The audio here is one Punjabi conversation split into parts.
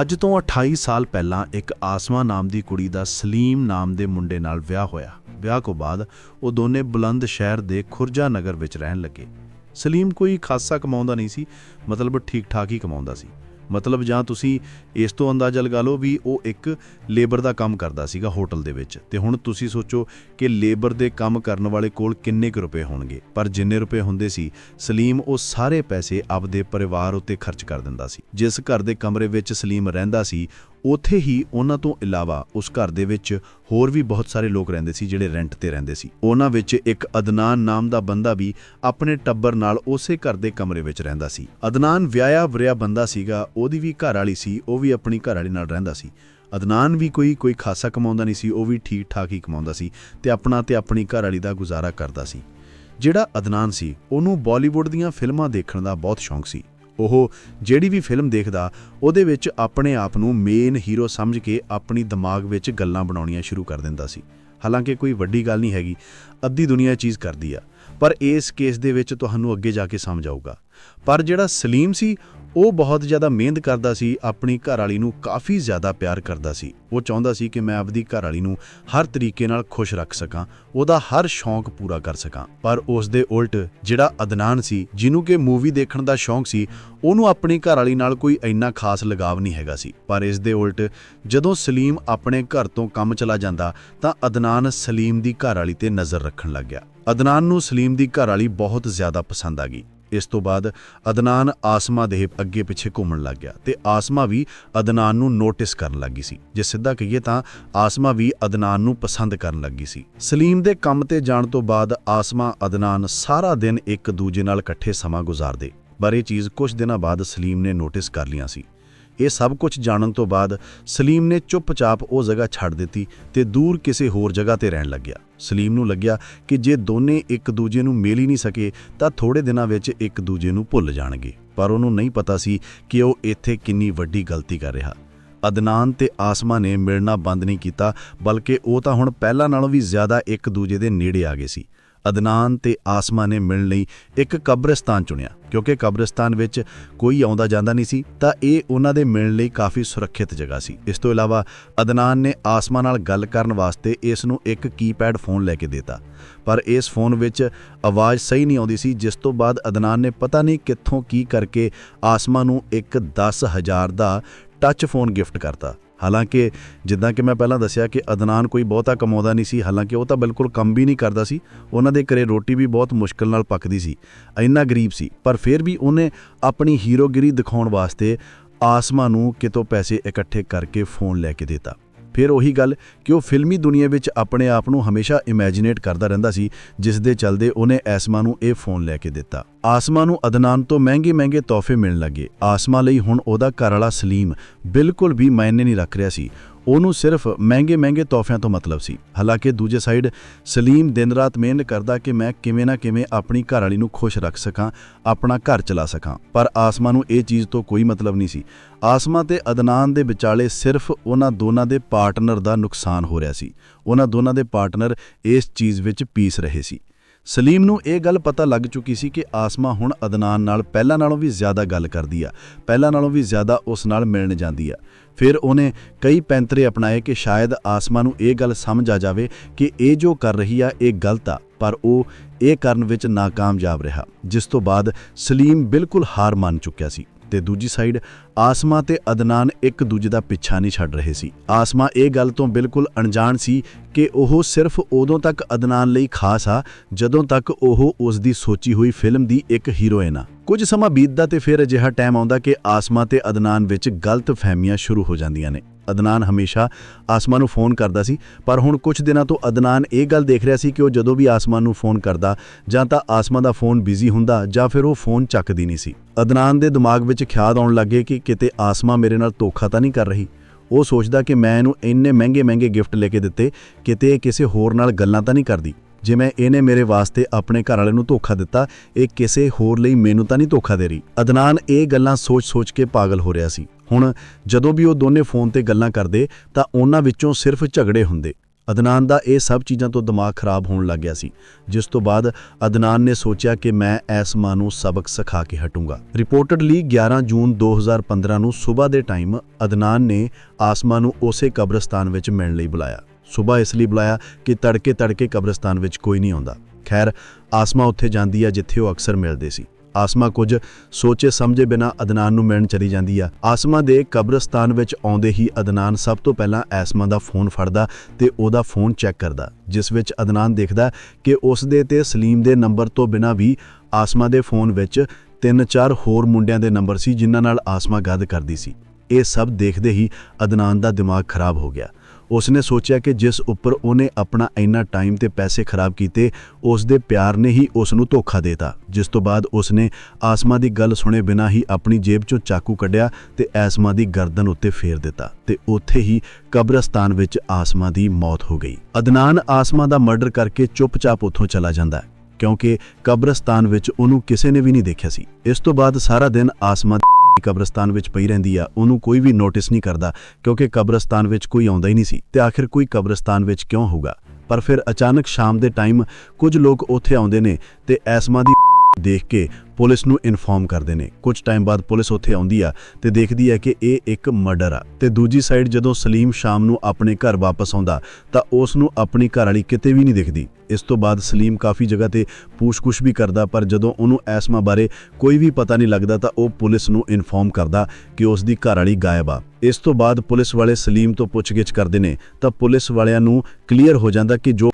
ਅੱਜ ਤੋਂ 28 ਸਾਲ ਪਹਿਲਾਂ ਇੱਕ ਆਸਮਾ ਨਾਮ ਦੀ ਕੁੜੀ ਦਾ ਸਲੀਮ ਨਾਮ ਦੇ ਮੁੰਡੇ ਨਾਲ ਵਿਆਹ ਹੋਇਆ। ਵਿਆਹ ਤੋਂ ਬਾਅਦ ਉਹ ਦੋਨੇ ਬੁਲੰਦ ਸ਼ਹਿਰ ਦੇ ਖੁਰਜਾ ਨਗਰ ਵਿੱਚ ਰਹਿਣ ਲੱਗੇ। ਸਲੀਮ ਕੋਈ ਖਾਸਾ ਕਮਾਉਂਦਾ ਨਹੀਂ ਸੀ, ਮਤਲਬ ਠੀਕ ਠਾਕ ਹੀ ਕਮਾਉਂਦਾ ਸੀ। ਮਤਲਬ ਜਾਂ ਤੁਸੀਂ ਇਸ ਤੋਂ ਅੰਦਾਜ਼ਾ ਲਗਾ ਲਓ ਵੀ ਉਹ ਇੱਕ ਲੇਬਰ ਦਾ ਕੰਮ ਕਰਦਾ ਸੀਗਾ ਹੋਟਲ ਦੇ ਵਿੱਚ। ਤੇ ਹੁਣ ਤੁਸੀਂ ਸੋਚੋ ਕਿ ਲੇਬਰ ਦੇ ਕੰਮ ਕਰਨ ਵਾਲੇ ਕੋਲ ਕਿੰਨੇ ਕੁ ਰੁਪਏ ਹੋਣਗੇ। ਪਰ ਜਿੰਨੇ ਰੁਪਏ ਹੁੰਦੇ ਸੀ, ਸਲੀਮ ਉਹ ਸਾਰੇ ਪੈਸੇ ਆਪਦੇ ਪਰਿਵਾਰ ਉੱਤੇ ਖਰਚ ਕਰ ਦਿੰਦਾ ਸੀ। ਜਿਸ ਘਰ ਦੇ ਕਮਰੇ ਵਿੱਚ ਸਲੀਮ ਰਹਿੰਦਾ ਸੀ ਉੱਥੇ ਹੀ ਉਹਨਾਂ ਤੋਂ ਇਲਾਵਾ ਉਸ ਘਰ ਦੇ ਵਿੱਚ ਹੋਰ ਵੀ ਬਹੁਤ ਸਾਰੇ ਲੋਕ ਰਹਿੰਦੇ ਸੀ ਜਿਹੜੇ ਰੈਂਟ ਤੇ ਰਹਿੰਦੇ ਸੀ। ਉਹਨਾਂ ਵਿੱਚ ਇੱਕ ਅਦਨਾਨ ਨਾਮ ਦਾ ਬੰਦਾ ਵੀ ਆਪਣੇ ਟੱਬਰ ਨਾਲ ਉਸੇ ਘਰ ਦੇ ਕਮਰੇ ਵਿੱਚ ਰਹਿੰਦਾ ਸੀ। ਅਦਨਾਨ ਵਿਆਹਿਆ ਵਰਿਆ ਬੰਦਾ ਸੀਗਾ, ਉਹਦੀ ਵੀ ਘਰ ਵਾਲੀ ਸੀ, ਉਹ ਵੀ ਆਪਣੀ ਘਰ ਵਾਲੀ ਨਾਲ ਰਹਿੰਦਾ ਸੀ। ਅਦਨਾਨ ਵੀ ਕੋਈ ਕੋਈ ਖਾਸਾ ਕਮਾਉਂਦਾ ਨਹੀਂ ਸੀ, ਉਹ ਵੀ ਠੀਕ ਠਾਕ ਹੀ ਕਮਾਉਂਦਾ ਸੀ ਤੇ ਆਪਣਾ ਤੇ ਆਪਣੀ ਘਰ ਵਾਲੀ ਦਾ ਗੁਜ਼ਾਰਾ ਕਰਦਾ ਸੀ। ਜਿਹੜਾ ਅਦਨਾਨ ਸੀ, ਉਹਨੂੰ ਬਾਲੀਵੁੱਡ ਦੀਆਂ ਫਿਲਮਾਂ ਦੇਖਣ ਦਾ ਬਹੁਤ ਸ਼ੌਂਕ ਸੀ। ਉਹ ਜਿਹੜੀ ਵੀ ਫਿਲਮ ਦੇਖਦਾ, ਉਹਦੇ ਵਿੱਚ ਆਪਣੇ ਆਪ ਨੂੰ ਮੇਨ ਹੀਰੋ ਸਮਝ ਕੇ ਆਪਣੀ ਦਿਮਾਗ ਵਿੱਚ ਗੱਲਾਂ ਬਣਾਉਣੀਆਂ ਸ਼ੁਰੂ ਕਰ ਦਿੰਦਾ ਸੀ। ਹਾਲਾਂਕਿ ਕੋਈ ਵੱਡੀ ਗੱਲ ਨਹੀਂ ਹੈਗੀ, ਅੱਧੀ ਦੁਨੀਆ ਇਹ ਚੀਜ਼ ਕਰਦੀ ਆ। ਪਰ ਇਸ ਕੇਸ ਦੇ ਵਿੱਚ ਤੁਹਾਨੂੰ ਅੱਗੇ ਜਾ ਕੇ ਸਮਝ ਆਊਗਾ। ਪਰ ਜਿਹੜਾ ਸਲੀਮ ਸੀ ਉਹ ਬਹੁਤ ਜ਼ਿਆਦਾ ਮਿਹਨਤ ਕਰਦਾ ਸੀ, ਆਪਣੀ ਘਰ ਵਾਲੀ ਨੂੰ ਕਾਫੀ ਜ਼ਿਆਦਾ ਪਿਆਰ ਕਰਦਾ ਸੀ। ਉਹ ਚਾਹੁੰਦਾ ਸੀ ਕਿ ਮੈਂ ਆਪਦੀ ਘਰਵਾਲੀ ਨੂੰ ਹਰ ਤਰੀਕੇ ਨਾਲ ਖੁਸ਼ ਰੱਖ ਸਕਾਂ, ਉਹਦਾ ਹਰ ਸ਼ੌਂਕ ਪੂਰਾ ਕਰ ਸਕਾਂ। ਪਰ ਉਸ ਦੇ ਉਲਟ ਜਿਹੜਾ ਅਦਨਾਨ ਸੀ, ਜਿਹਨੂੰ ਕਿ ਮੂਵੀ ਦੇਖਣ ਦਾ ਸ਼ੌਂਕ ਸੀ, ਉਹਨੂੰ ਆਪਣੀ ਘਰ ਵਾਲੀ ਨਾਲ ਕੋਈ ਇੰਨਾ ਖਾਸ ਲਗਾਵ ਨਹੀਂ ਹੈਗਾ ਸੀ। ਪਰ ਇਸ ਦੇ ਉਲਟ ਜਦੋਂ ਸਲੀਮ ਆਪਣੇ ਘਰ ਤੋਂ ਕੰਮ ਚਲਾ ਜਾਂਦਾ, ਤਾਂ ਅਦਨਾਨ ਸਲੀਮ ਦੀ ਘਰ ਵਾਲੀ ਤੇ ਨਜ਼ਰ ਰੱਖਣ ਲੱਗ ਗਿਆ। ਅਦਨਾਨ ਨੂੰ ਸਲੀਮ ਦੀ ਘਰਵਾਲੀ ਬਹੁਤ ਜ਼ਿਆਦਾ ਪਸੰਦ ਆ ਗਈ। ਇਸ ਤੋਂ ਬਾਅਦ ਅਦਨਾਨ ਆਸਮਾ ਦੇ ਅੱਗੇ ਪਿੱਛੇ ਘੁੰਮਣ ਲੱਗ ਗਿਆ ਤੇ ਆਸਮਾ ਵੀ ਅਦਨਾਨ ਨੂੰ ਨੋਟਿਸ ਕਰਨ ਲੱਗੀ ਸੀ। ਜੇ ਸਿੱਧਾ ਕਹੀਏ ਤਾਂ ਆਸਮਾ ਵੀ ਅਦਨਾਨ ਨੂੰ ਪਸੰਦ ਕਰਨ ਲੱਗੀ ਸੀ। ਸਲੀਮ ਦੇ ਕੰਮ ਤੇ ਜਾਣ ਤੋਂ ਬਾਅਦ ਆਸਮਾ ਅਦਨਾਨ ਸਾਰਾ ਦਿਨ ਇੱਕ ਦੂਜੇ ਨਾਲ ਇਕੱਠੇ ਸਮਾਂ ਗੁਜ਼ਾਰਦੇ। ਪਰ ਇਹ ਚੀਜ਼ ਕੁਝ ਦਿਨਾਂ ਬਾਅਦ ਸਲੀਮ ਨੇ ਨੋਟਿਸ ਕਰ ਲਿਆ ਸੀ। ਇਹ ਸਭ ਕੁਝ ਜਾਣਨ ਤੋਂ ਬਾਅਦ ਸਲੀਮ ਨੇ ਚੁੱਪਚਾਪ ਉਹ ਜਗ੍ਹਾ ਛੱਡ ਦਿੱਤੀ ਤੇ ਦੂਰ ਕਿਸੇ ਹੋਰ ਜਗ੍ਹਾ ਤੇ ਰਹਿਣ ਲੱਗਿਆ। ਸਲੀਮ ਨੂੰ ਲੱਗਿਆ ਕਿ ਜੇ ਦੋਨੇ ਇੱਕ ਦੂਜੇ ਨੂੰ ਮਿਲ ਹੀ ਨਹੀਂ ਸਕੇ, ਤਾਂ ਥੋੜੇ ਦਿਨਾਂ ਵਿੱਚ ਇੱਕ ਦੂਜੇ ਨੂੰ ਭੁੱਲ ਜਾਣਗੇ। ਪਰ ਉਹਨੂੰ ਨਹੀਂ ਪਤਾ ਸੀ ਕਿ ਉਹ ਇੱਥੇ ਕਿੰਨੀ ਵੱਡੀ ਗਲਤੀ ਕਰ ਰਿਹਾ। ਅਦਨਾਨ ਤੇ ਆਸਮਾ ਨੇ ਮਿਲਣਾ ਬੰਦ ਨਹੀਂ ਕੀਤਾ, ਬਲਕਿ ਉਹ ਤਾਂ ਹੁਣ ਪਹਿਲਾਂ ਨਾਲੋਂ ਵੀ ਜ਼ਿਆਦਾ ਇੱਕ ਦੂਜੇ ਦੇ ਨੇੜੇ ਆ ਗਏ ਸੀ। ਅਦਨਾਨ ਤੇ ਆਸਮਾ ਨੇ ਮਿਲਣ ਲਈ ਇੱਕ ਕਬਰਸਤਾਨ ਚੁਣਿਆ। ਕਿਉਂਕਿ ਕਬਰਸਤਾਨ ਵਿੱਚ ਕੋਈ ਆਉਂਦਾ ਜਾਂਦਾ ਨਹੀਂ ਸੀ, ਤਾਂ ਇਹ ਉਹਨਾਂ ਦੇ ਮਿਲਣ ਲਈ ਕਾਫੀ ਸੁਰੱਖਿਅਤ ਜਗ੍ਹਾ ਸੀ। ਇਸ ਤੋਂ ਇਲਾਵਾ ਅਦਨਾਨ ਨੇ ਆਸਮਾ ਨਾਲ ਗੱਲ ਕਰਨ ਵਾਸਤੇ ਇਸ ਨੂੰ ਇੱਕ ਕੀਪੈਡ ਫੋਨ ਲੈ ਕੇ ਦਿੱਤਾ। ਪਰ ਇਸ ਫੋਨ ਵਿੱਚ ਆਵਾਜ਼ ਸਹੀ ਨਹੀਂ ਆਉਂਦੀ ਸੀ, ਜਿਸ ਤੋਂ ਬਾਅਦ ਅਦਨਾਨ ਨੇ ਪਤਾ ਨਹੀਂ ਕਿੱਥੋਂ ਕੀ ਕਰਕੇ ਆਸਮਾ ਨੂੰ ਇੱਕ 10000 ਦਾ ਟੱਚ ਫੋਨ ਗਿਫਟ ਕਰਤਾ। ਹਾਲਾਂਕਿ ਜਿੱਦਾਂ ਕਿ ਮੈਂ ਪਹਿਲਾਂ ਦੱਸਿਆ ਕਿ ਅਦਨਾਨ ਕੋਈ ਬਹੁਤਾ ਕਮਾਉਂਦਾ ਨਹੀਂ ਸੀ, ਹਾਲਾਂਕਿ ਉਹ ਤਾਂ ਬਿਲਕੁਲ ਕੰਮ ਵੀ ਨਹੀਂ ਕਰਦਾ ਸੀ, ਉਹਨਾਂ ਦੇ ਘਰੇ ਰੋਟੀ ਵੀ ਬਹੁਤ ਮੁਸ਼ਕਲ ਨਾਲ ਪੱਕਦੀ ਸੀ, ਇੰਨਾ ਗਰੀਬ ਸੀ, ਪਰ ਫਿਰ ਵੀ ਉਹਨੇ ਆਪਣੀ ਹੀਰੋਗਿਰੀ ਦਿਖਾਉਣ ਵਾਸਤੇ ਆਸਮਾ ਨੂੰ ਕਿਤੋਂ ਪੈਸੇ ਇਕੱਠੇ ਕਰਕੇ ਫੋਨ ਲੈ ਕੇ ਦਿੱਤਾ। ਫਿਰ ਉਹੀ ਗੱਲ ਕਿ ਉਹ ਫਿਲਮੀ ਦੁਨੀਆ ਵਿੱਚ ਆਪਣੇ ਆਪ ਨੂੰ ਹਮੇਸ਼ਾ ਇਮੇਜਿਨੇਟ ਕਰਦਾ ਰਹਿੰਦਾ ਸੀ ਜਿਸ ਦੇ ਚਲਦੇ ਉਹਨੇ ਐਸਮਾ ਨੂੰ ਇਹ ਫੋਨ ਲੈ ਕੇ ਦਿੱਤਾ। ਆਸਮਾ ਨੂੰ ਅਦਨਾਨ ਤੋਂ ਮਹਿੰਗੇ-ਮਹਿੰਗੇ ਤੋਹਫੇ ਮਿਲਣ ਲੱਗੇ। ਆਸਮਾ ਲਈ ਹੁਣ ਉਹਦਾ ਘਰ ਵਾਲਾ ਸਲੀਮ ਬਿਲਕੁਲ ਵੀ ਮਾਇਨੇ ਨਹੀਂ ਰੱਖ ਰਿਹਾ ਸੀ। ਉਹਨੂੰ ਸਿਰਫ ਮਹਿੰਗੇ-ਮਹਿੰਗੇ ਤੋਹਫਿਆਂ ਤੋਂ ਮਤਲਬ ਸੀ। ਹਾਲਾਂਕਿ ਦੂਜੇ ਸਾਈਡ ਸਲੀਮ ਦਿਨ ਰਾਤ ਮਿਹਨਤ ਕਰਦਾ ਕਿ ਮੈਂ ਕਿਵੇਂ ਨਾ ਕਿਵੇਂ ਆਪਣੀ ਘਰਵਾਲੀ ਨੂੰ ਖੁਸ਼ ਰੱਖ ਸਕਾਂ, ਆਪਣਾ ਘਰ ਚਲਾ ਸਕਾਂ। ਪਰ ਆਸਮਾ ਨੂੰ ਇਹ ਚੀਜ਼ ਤੋਂ ਕੋਈ ਮਤਲਬ ਨਹੀਂ ਸੀ। ਆਸਮਾ ਤੇ ਅਦਨਾਨ ਦੇ ਵਿਚਾਲੇ ਸਿਰਫ ਉਹਨਾਂ ਦੋਨਾਂ ਦੇ ਪਾਰਟਨਰ ਦਾ ਨੁਕਸਾਨ ਹੋ ਰਿਹਾ ਸੀ। ਉਹਨਾਂ ਦੋਨਾਂ ਦੇ ਪਾਰਟਨਰ ਇਸ ਚੀਜ਼ ਵਿੱਚ ਪੀਸ ਰਹੇ ਸੀ। ਸਲੀਮ ਨੂੰ ਇਹ ਗੱਲ ਪਤਾ ਲੱਗ ਚੁੱਕੀ ਸੀ ਕਿ ਆਸਮਾ ਹੁਣ ਅਦਨਾਨ ਨਾਲ ਪਹਿਲਾਂ ਨਾਲੋਂ ਵੀ ਜ਼ਿਆਦਾ ਗੱਲ ਕਰਦੀ ਆ, ਪਹਿਲਾਂ ਨਾਲੋਂ ਵੀ ਜ਼ਿਆਦਾ ਉਸ ਨਾਲ ਮਿਲਣ ਜਾਂਦੀ ਆ। ਫਿਰ ਉਹਨੇ ਕਈ ਪੈਂਤਰੇ ਅਪਣਾਏ ਕਿ ਸ਼ਾਇਦ ਆਸਮਾ ਨੂੰ ਇਹ ਗੱਲ ਸਮਝ ਆ ਜਾਵੇ ਕਿ ਇਹ ਜੋ ਕਰ ਰਹੀ ਆ, ਇਹ ਗਲਤ ਆ, ਪਰ ਉਹ ਇਹ ਕਰਨ ਵਿੱਚ ਨਾਕਾਮਯਾਬ ਰਿਹਾ, ਜਿਸ ਤੋਂ ਬਾਅਦ ਸਲੀਮ ਬਿਲਕੁਲ ਹਾਰ ਮੰਨ ਚੁੱਕਿਆ ਸੀ। ਤੇ ਦੂਜੀ ਸਾਈਡ ਆਸਮਾ ਤੇ ਅਦਨਾਨ ਇੱਕ ਦੂਜੇ ਦਾ ਪਿੱਛਾ ਨਹੀਂ ਛੱਡ ਰਹੇ ਸੀ। ਆਸਮਾ ਇਹ ਗੱਲ ਤੋਂ ਬਿਲਕੁਲ ਅਣਜਾਣ ਸੀ ਕਿ ਉਹ ਸਿਰਫ ਉਦੋਂ ਤੱਕ ਅਦਨਾਨ ਲਈ ਖਾਸ ਆ, ਜਦੋਂ ਤੱਕ ਉਹ ਉਸ ਦੀ ਸੋਚੀ ਹੋਈ ਫਿਲਮ ਦੀ ਇੱਕ ਹੀਰੋਇਨ ਆ। ਕੁਝ ਸਮਾਂ ਬੀਤਦਾ ਤੇ ਫਿਰ ਅਜਿਹਾ ਟਾਈਮ ਆਉਂਦਾ ਕਿ ਆਸਮਾ ਤੇ ਅਦਨਾਨ ਵਿੱਚ ਗਲਤ ਫਹਿਮੀਆਂ ਸ਼ੁਰੂ ਹੋ ਜਾਂਦੀਆਂ ਨੇ। ਅਦਨਾਨ ਹਮੇਸ਼ਾ ਆਸਮਾ ਨੂੰ ਫੋਨ ਕਰਦਾ ਸੀ, ਪਰ ਹੁਣ ਕੁਝ ਦਿਨਾਂ ਤੋਂ ਅਦਨਾਨ ਇਹ ਗੱਲ ਦੇਖ ਰਿਹਾ ਸੀ ਕਿ ਉਹ ਜਦੋਂ ਵੀ ਆਸਮਾਨ ਨੂੰ ਫੋਨ ਕਰਦਾ, ਜਾਂ ਤਾਂ ਆਸਮਾ ਦਾ ਫੋਨ ਬਿਜ਼ੀ ਹੁੰਦਾ, ਜਾਂ ਫਿਰ ਉਹ ਫੋਨ ਚੱਕਦੀ ਨਹੀਂ ਸੀ। ਅਦਨਾਨ ਦੇ ਦਿਮਾਗ ਵਿੱਚ ਖਿਆਲ ਆਉਣ ਲੱਗੇ ਕਿ ਕਿਤੇ ਆਸਮਾ ਮੇਰੇ ਨਾਲ ਧੋਖਾ ਤਾਂ ਨਹੀਂ ਕਰ ਰਹੀ। ਉਹ ਸੋਚਦਾ ਕਿ ਮੈਂ ਇਹਨੂੰ ਇੰਨੇ ਮਹਿੰਗੇ-ਮਹਿੰਗੇ ਗਿਫਟ ਲੈ ਕੇ ਦਿੱਤੇ, ਕਿਤੇ ਇਹ ਕਿਸੇ ਹੋਰ ਨਾਲ ਗੱਲਾਂ ਤਾਂ ਨਹੀਂ ਕਰਦੀ। ਜਿਵੇਂ ਇਹਨੇ ਮੇਰੇ ਵਾਸਤੇ ਆਪਣੇ ਘਰ ਵਾਲੇ ਨੂੰ ਧੋਖਾ ਦਿੱਤਾ, ਇਹ ਕਿਸੇ ਹੋਰ ਲਈ ਮੈਨੂੰ ਤਾਂ ਨਹੀਂ ਧੋਖਾ ਦੇ ਰਹੀ। ਅਦਨਾਨ ਇਹ ਗੱਲਾਂ ਸੋਚ-ਸੋਚ ਕੇ ਪਾਗਲ ਹੋ ਰਿਹਾ ਸੀ। ਹੁਣ ਜਦੋਂ ਵੀ ਉਹ ਦੋਨੇ ਫੋਨ ਤੇ ਗੱਲਾਂ ਕਰਦੇ, ਤਾਂ ਉਹਨਾਂ ਵਿੱਚੋਂ ਸਿਰਫ ਝਗੜੇ ਹੁੰਦੇ। ਅਦਨਾਨ ਦਾ ਇਹ ਸਭ ਚੀਜ਼ਾਂ ਤੋਂ ਦਿਮਾਗ ਖਰਾਬ ਹੋਣ ਲੱਗ ਗਿਆ ਸੀ, ਜਿਸ ਤੋਂ ਬਾਅਦ ਅਦਨਾਨ ਨੇ ਸੋਚਿਆ ਕਿ ਮੈਂ ਇਸ ਮਾਂ ਨੂੰ ਸਬਕ ਸਿਖਾ ਕੇ ਹਟੂੰਗਾ। ਰਿਪੋਰਟਡਲੀ 11 ਜੂਨ 2015 ਨੂੰ ਸਵੇਰ ਦੇ ਟਾਈਮ ਅਦਨਾਨ ਨੇ ਆਸਮਾ ਨੂੰ ਉਸੇ ਕਬਰਸਤਾਨ ਵਿੱਚ ਮਿਲਣ ਲਈ ਬੁਲਾਇਆ। ਸਵੇਰ ਇਸ ਲਈ ਬੁਲਾਇਆ ਕਿ ਤੜਕੇ ਤੜਕੇ ਕਬਰਸਤਾਨ ਵਿੱਚ ਕੋਈ ਨਹੀਂ ਆਉਂਦਾ। ਖੈਰ ਆਸਮਾ ਉੱਥੇ ਜਾਂਦੀ ਆ ਜਿੱਥੇ ਉਹ ਅਕਸਰ ਮਿਲਦੇ ਸੀ। ਆਸਮਾ ਕੁਝ ਸੋਚੇ ਸਮਝੇ ਬਿਨਾ ਅਦਨਾਨ ਨੂੰ ਮਿਲਣ ਚਲੀ ਜਾਂਦੀ ਆ। ਆਸਮਾ ਦੇ ਕਬਰਸਤਾਨ ਵਿੱਚ ਆਉਂਦੇ ਹੀ ਅਦਨਾਨ ਸਭ ਤੋਂ ਪਹਿਲਾਂ ਆਸਮਾ ਦਾ ਫੋਨ ਫੜਦਾ ਤੇ ਉਹਦਾ ਫੋਨ ਚੈੱਕ ਕਰਦਾ, ਜਿਸ ਵਿੱਚ ਅਦਨਾਨ ਦੇਖਦਾ ਕਿ ਉਸ ਦੇ ਤੇ ਸਲੀਮ ਦੇ ਨੰਬਰ ਤੋਂ ਬਿਨਾ ਵੀ ਆਸਮਾ ਦੇ ਫੋਨ ਵਿੱਚ ਤਿੰਨ ਚਾਰ ਹੋਰ ਮੁੰਡਿਆਂ ਦੇ ਨੰਬਰ ਸੀ, ਜਿਨ੍ਹਾਂ ਨਾਲ ਆਸਮਾ ਗੱਲ ਕਰਦੀ ਸੀ। ਇਹ ਸਭ ਦੇਖਦੇ ਹੀ ਅਦਨਾਨ ਦਾ ਦਿਮਾਗ ਖਰਾਬ ਹੋ ਗਿਆ। ਉਸਨੇ ਸੋਚਿਆ ਕਿ ਜਿਸ ਉੱਪਰ ਉਹਨੇ ਆਪਣਾ ਇੰਨਾ ਟਾਈਮ ਤੇ ਪੈਸੇ ਖਰਾਬ ਕੀਤੇ ਉਸ ਦੇ ਪਿਆਰ ਨੇ ਹੀ ਉਸ ਨੂੰ ਧੋਖਾ ਦੇਤਾ। ਜਿਸ ਤੋਂ ਬਾਅਦ ਉਸਨੇ ਆਸਮਾ ਦੀ ਗੱਲ ਸੁਣੇ ਬਿਨਾਂ ਹੀ ਆਪਣੀ ਜੇਬ ਚੋਂ ਚਾਕੂ ਕੱਢਿਆ ਤੇ ਆਸਮਾ ਦੀ ਗਰਦਨ ਉੱਤੇ ਫੇਰ ਦਿੱਤਾ ਤੇ ਉੱਥੇ ਹੀ ਕਬਰਸਤਾਨ ਵਿੱਚ ਆਸਮਾ ਦੀ ਮੌਤ ਹੋ ਗਈ। ਅਦਨਾਨ ਆਸਮਾ ਦਾ ਮਰਡਰ ਕਰਕੇ ਚੁੱਪਚਾਪ ਉੱਥੋਂ ਚਲਾ ਜਾਂਦਾ ਕਿਉਂਕਿ ਕਬਰਸਤਾਨ ਵਿੱਚ ਉਹਨੂੰ ਕਿਸੇ ਨੇ ਵੀ ਨਹੀਂ ਦੇਖਿਆ ਸੀ। ਇਸ ਤੋਂ ਬਾਅਦ ਸਾਰਾ ਦਿਨ ਆਸਮਾ ਕਬਰਸਤਾਨ ਵਿੱਚ ਪਈ ਰਹਿੰਦੀ ਆ, ਉਹਨੂੰ ਕੋਈ ਵੀ ਨੋਟਿਸ ਨਹੀਂ ਕਰਦਾ, ਕਿਉਂਕਿ ਕਬਰਸਤਾਨ ਵਿੱਚ ਕੋਈ ਆਉਂਦਾ ਹੀ ਨਹੀਂ ਸੀ ਤੇ ਆਖਿਰ ਕੋਈ ਕਬਰਸਤਾਨ ਵਿੱਚ ਕਿਉਂ ਹੋਊਗਾ? ਪਰ ਫਿਰ ਅਚਾਨਕ ਸ਼ਾਮ ਦੇ ਟਾਈਮ ਕੁਝ ਲੋਕ ਉੱਥੇ ਆਉਂਦੇ ਨੇ ਤੇ ਐਸਮਾ ਦੀ ਦੇਖ ਕੇ ਪੁਲਿਸ ਨੂੰ ਇਨਫੋਰਮ ਕਰਦੇ ਨੇ। ਕੁਝ ਟਾਈਮ ਬਾਅਦ ਪੁਲਿਸ ਉੱਥੇ ਆਉਂਦੀ ਆ ਤੇ ਦੇਖਦੀ ਹੈ ਕਿ ਇਹ ਇੱਕ ਮਰਡਰ ਆ। ਤੇ ਦੂਜੀ ਸਾਈਡ ਜਦੋਂ ਸਲੀਮ ਸ਼ਾਮ ਨੂੰ ਆਪਣੇ ਘਰ ਵਾਪਸ ਆਉਂਦਾ, ਤਾਂ ਉਸ ਨੂੰ ਆਪਣੀ ਘਰ ਵਾਲੀ ਕਿਤੇ ਵੀ ਨਹੀਂ ਦਿਖਦੀ। ਇਸ ਤੋਂ ਬਾਅਦ ਸਲੀਮ ਕਾਫੀ ਜਗ੍ਹਾ ਤੇ ਪੂਛ ਕੁਛ ਵੀ ਕਰਦਾ, ਪਰ ਜਦੋਂ ਉਹਨੂੰ ਐਸਮਾ ਬਾਰੇ ਕੋਈ ਵੀ ਪਤਾ ਨਹੀਂ ਲੱਗਦਾ, ਤਾਂ ਉਹ ਪੁਲਿਸ ਨੂੰ ਇਨਫੋਰਮ ਕਰਦਾ ਕਿ ਉਸ ਦੀ ਘਰ ਵਾਲੀ ਗਾਇਬ ਆ। ਇਸ ਤੋਂ ਬਾਅਦ ਪੁਲਿਸ ਵਾਲੇ ਸਲੀਮ ਤੋਂ ਪੁੱਛਗਿੱਛ ਕਰਦੇ ਨੇ, ਤਾਂ ਪੁਲਿਸ ਵਾਲਿਆਂ ਨੂੰ ਕਲੀਅਰ ਹੋ ਜਾਂਦਾ ਕਿ ਜੋ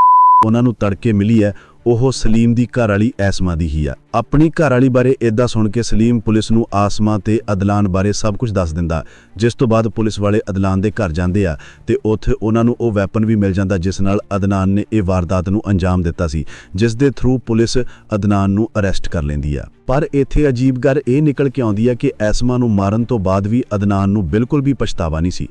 ਉਹਨਾਂ ਨੂੰ ਤੜਕੇ ਮਿਲੀ ਹੈ ਉਹ ਸਲੀਮ ਦੀ ਘਰ ਵਾਲੀ ਐਸਮਾ ਦੀ ਹੀ ਆ। ਆਪਣੀ ਘਰ ਵਾਲੀ ਬਾਰੇ ਇਦਾਂ ਸੁਣ ਕੇ ਸਲੀਮ ਪੁਲਿਸ ਨੂੰ ਆਸਮਾ ਤੇ ਅਦਲਾਨ ਬਾਰੇ ਸਭ ਕੁਝ ਦੱਸ ਦਿੰਦਾ। ਜਿਸ ਤੋਂ ਬਾਅਦ ਪੁਲਿਸ ਵਾਲੇ ਅਦਲਾਨ ਦੇ ਘਰ ਜਾਂਦੇ ਆ ਤੇ ਉੱਥੇ ਉਹਨਾਂ ਨੂੰ ਉਹ ਵੈਪਨ ਵੀ ਮਿਲ ਜਾਂਦਾ ਜਿਸ ਨਾਲ ਅਦਨਾਨ ਨੇ ਇਹ ਵਾਰਦਾਤ ਨੂੰ ਅੰਜਾਮ ਦਿੱਤਾ ਸੀ, ਜਿਸ ਦੇ ਥਰੂ ਪੁਲਿਸ ਅਦਨਾਨ ਨੂੰ ਅਰੈਸਟ ਕਰ ਲੈਂਦੀ ਆ। ਪਰ ਇੱਥੇ ਅਜੀਬ ਗੱਲ ਇਹ ਨਿਕਲ ਕੇ ਆਉਂਦੀ ਆ ਕਿ ਐਸਮਾ ਨੂੰ ਮਾਰਨ ਤੋਂ ਬਾਅਦ ਵੀ ਅਦਨਾਨ ਨੂੰ ਬਿਲਕੁਲ ਵੀ ਪਛਤਾਵਾ ਨਹੀਂ ਸੀ।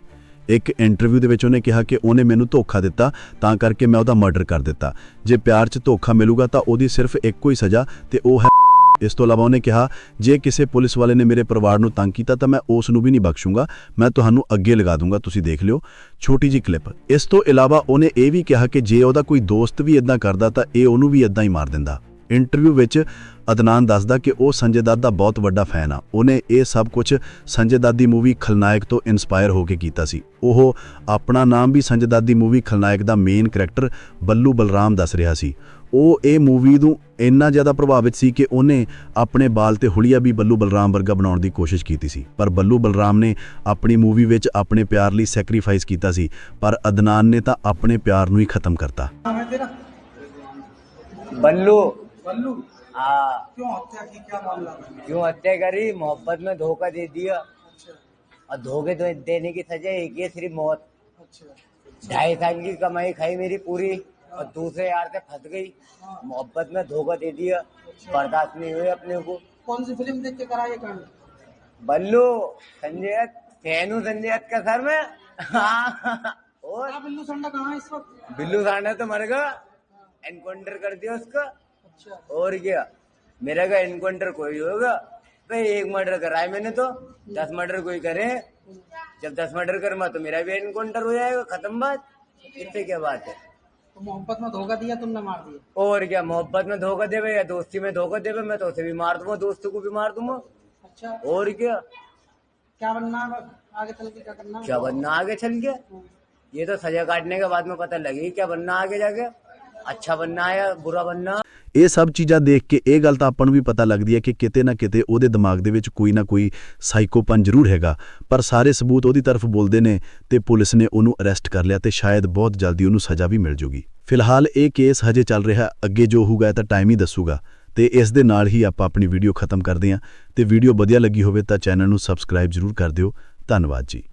ਇੱਕ ਇੰਟਰਵਿਊ ਦੇ ਵਿੱਚ ਉਹਨੇ ਕਿਹਾ ਕਿ ਉਹਨੇ ਮੈਨੂੰ ਧੋਖਾ ਦਿੱਤਾ, ਤਾਂ ਕਰਕੇ ਮੈਂ ਉਹਦਾ ਮਰਡਰ ਕਰ ਦਿੱਤਾ। ਜੇ ਪਿਆਰ 'ਚ ਧੋਖਾ ਮਿਲੂਗਾ ਤਾਂ ਉਹਦੀ ਸਿਰਫ ਇੱਕੋ ਹੀ ਸਜ਼ਾ ਤੇ ਉਹ ਹੈ ਇਸ ਤੋਂ ਇਲਾਵਾ ਉਹਨੇ ਕਿਹਾ, ਜੇ ਕਿਸੇ ਪੁਲਿਸ ਵਾਲੇ ਨੇ ਮੇਰੇ ਪਰਿਵਾਰ ਨੂੰ ਤੰਗ ਕੀਤਾ ਤਾਂ ਮੈਂ ਉਸ ਨੂੰ ਵੀ ਨਹੀਂ ਬਖਸ਼ੂੰਗਾ, ਮੈਂ ਤੁਹਾਨੂੰ ਅੱਗੇ ਲਗਾ ਦੂੰਗਾ, ਤੁਸੀਂ ਦੇਖ ਲਿਓ। ਛੋਟੀ ਜੀ ਕਲਿੱਪ ਇਸ ਤੋਂ ਇਲਾਵਾ ਉਹਨੇ ਇਹ ਵੀ ਕਿਹਾ ਕਿ ਜੇ ਉਹਦਾ ਕੋਈ ਦੋਸਤ ਵੀ ਇਦਾਂ ਕਰਦਾ ਤਾਂ ਇਹ ਉਹਨੂੰ ਵੀ ਇਦਾਂ ਹੀ ਮਾਰ ਦਿੰਦਾ। ਇੰਟਰਵਿਊ ਵਿੱਚ ਅਦਨਾਨ ਦੱਸਦਾ ਕਿ ਉਹ ਸੰਜੇ ਦੱਤ ਦਾ ਬਹੁਤ ਵੱਡਾ ਫੈਨ ਆ। ਉਹਨੇ ਇਹ ਸਭ ਕੁਝ ਸੰਜੇ ਦੱਤ ਦੀ ਮੂਵੀ ਖਲਨਾਇਕ ਤੋਂ ਇਨਸਪਾਇਰ ਹੋ ਕੇ ਕੀਤਾ ਸੀ। ਉਹ ਆਪਣਾ ਨਾਮ ਵੀ ਸੰਜੇ ਦੱਤ ਦੀ ਮੂਵੀ ਖਲਨਾਇਕ ਦਾ ਮੇਨ ਕੈਰੈਕਟਰ ਬੱਲੂ ਬਲਰਾਮ ਦੱਸ ਰਿਹਾ ਸੀ। ਉਹ ਇਹ ਮੂਵੀ ਨੂੰ ਇੰਨਾ ਜ਼ਿਆਦਾ ਪ੍ਰਭਾਵਿਤ ਸੀ ਕਿ ਉਹਨੇ ਆਪਣੇ ਬਾਲ ਤੇ ਹੁਲੀਆ ਵੀ ਬੱਲੂ ਬਲਰਾਮ ਵਰਗਾ ਬਣਾਉਣ ਦੀ ਕੋਸ਼ਿਸ਼ ਕੀਤੀ ਸੀ। ਪਰ ਬੱਲੂ ਬਲਰਾਮ ਨੇ ਆਪਣੀ ਮੂਵੀ ਵਿੱਚ ਆਪਣੇ ਪਿਆਰ ਲਈ ਸੈਕਰੀਫਾਈਸ ਕੀਤਾ ਸੀ, ਪਰ ਅਦਨਾਨ ਨੇ ਤਾਂ ਆਪਣੇ ਪਿਆਰ ਨੂੰ ਹੀ ਖਤਮ ਕਰਤਾ। ਬੱਲੂ बल्लू हाँ। क्यों हत्या की क्या मामला है क्यों हत्या करी? मोहब्बत में धोखा दे दिया। अच्छा। और धोखे दे- देने की सजा एक ही सिर्फ़ मौत। अच्छा। ढाई साल की कमाई खाई मेरी पूरी और दूसरे यार से फंस गई। हाँ। मोहब्बत में धोखा दे दिया। बर्दाश्त नहीं हुई अपने को। कौन सी फ़िल्म देख के करा ये कांड बल्लू संजय हूँ संजय का सर में। हाँ। और बिल्लू संडा कहाँ इस वक्त? बिल्लू साना तो मर गया। एनकाउंटर कर दिया उसका। अच्छा और क्या? मेरा का एनकाउंटर कोई होगा? भाई एक मर्डर करा है मैंने तो। दस मर्डर कोई करे। जब दस मर्डर करूँगा तो मेरा भी एनकाउंटर हो जाएगा खत्म बात। इससे क्या बात है? तो मोहब्बत में धोखा दिया तुमने मार दिया। और क्या मोहब्बत में धोखा देवे या दोस्ती में धोखा देवे? मैं तो उसे भी मार दूँगा दोस्तों को भी मार दूँगा। अच्छा। और क्या? क्या बनना आगे चल के क्या करना क्या बनना आगे चल के? ये तो सजा काटने के बाद में पता लगी क्या बनना आगे जाके। अच्छा बनना है या बुरा बनना ਇਹ ਸਭ ਚੀਜ਼ਾਂ ਦੇਖ ਕੇ ਇਹ ਗੱਲ ਤਾਂ ਆਪਾਂ ਨੂੰ ਵੀ ਪਤਾ ਲੱਗਦੀ ਹੈ ਕਿ ਕਿਤੇ ਨਾ ਕਿਤੇ ਉਹਦੇ ਦਿਮਾਗ ਦੇ ਵਿੱਚ ਕੋਈ ਨਾ ਕੋਈ ਸਾਈਕੋਪਨ ਜ਼ਰੂਰ ਹੈਗਾ। ਪਰ ਸਾਰੇ ਸਬੂਤ ਉਹਦੀ ਤਰਫ ਬੋਲਦੇ ਨੇ ਤੇ ਪੁਲਿਸ ਨੇ ਉਹਨੂੰ ਅਰੈਸਟ ਕਰ ਲਿਆ ਤੇ ਸ਼ਾਇਦ ਬਹੁਤ ਜਲਦੀ ਉਹਨੂੰ ਸਜ਼ਾ ਵੀ ਮਿਲ ਜੂਗੀ। ਫਿਲਹਾਲ ਇਹ ਕੇਸ ਹਜੇ ਚੱਲ ਰਿਹਾ, ਅੱਗੇ ਜੋ ਹੋਊਗਾ ਤਾਂ ਟਾਈਮ ਹੀ ਦੱਸੂਗਾ। ਤੇ ਇਸ ਦੇ ਨਾਲ ਹੀ ਆਪਾਂ ਆਪਣੀ ਵੀਡੀਓ ਖਤਮ ਕਰਦੇ ਹਾਂ। ਤੇ ਵੀਡੀਓ ਵਧੀਆ ਲੱਗੀ ਹੋਵੇ ਤਾਂ ਚੈਨਲ ਨੂੰ ਸਬਸਕ੍ਰਾਈਬ ਜ਼ਰੂਰ ਕਰ ਦਿਓ। ਧੰਨਵਾਦ ਜੀ।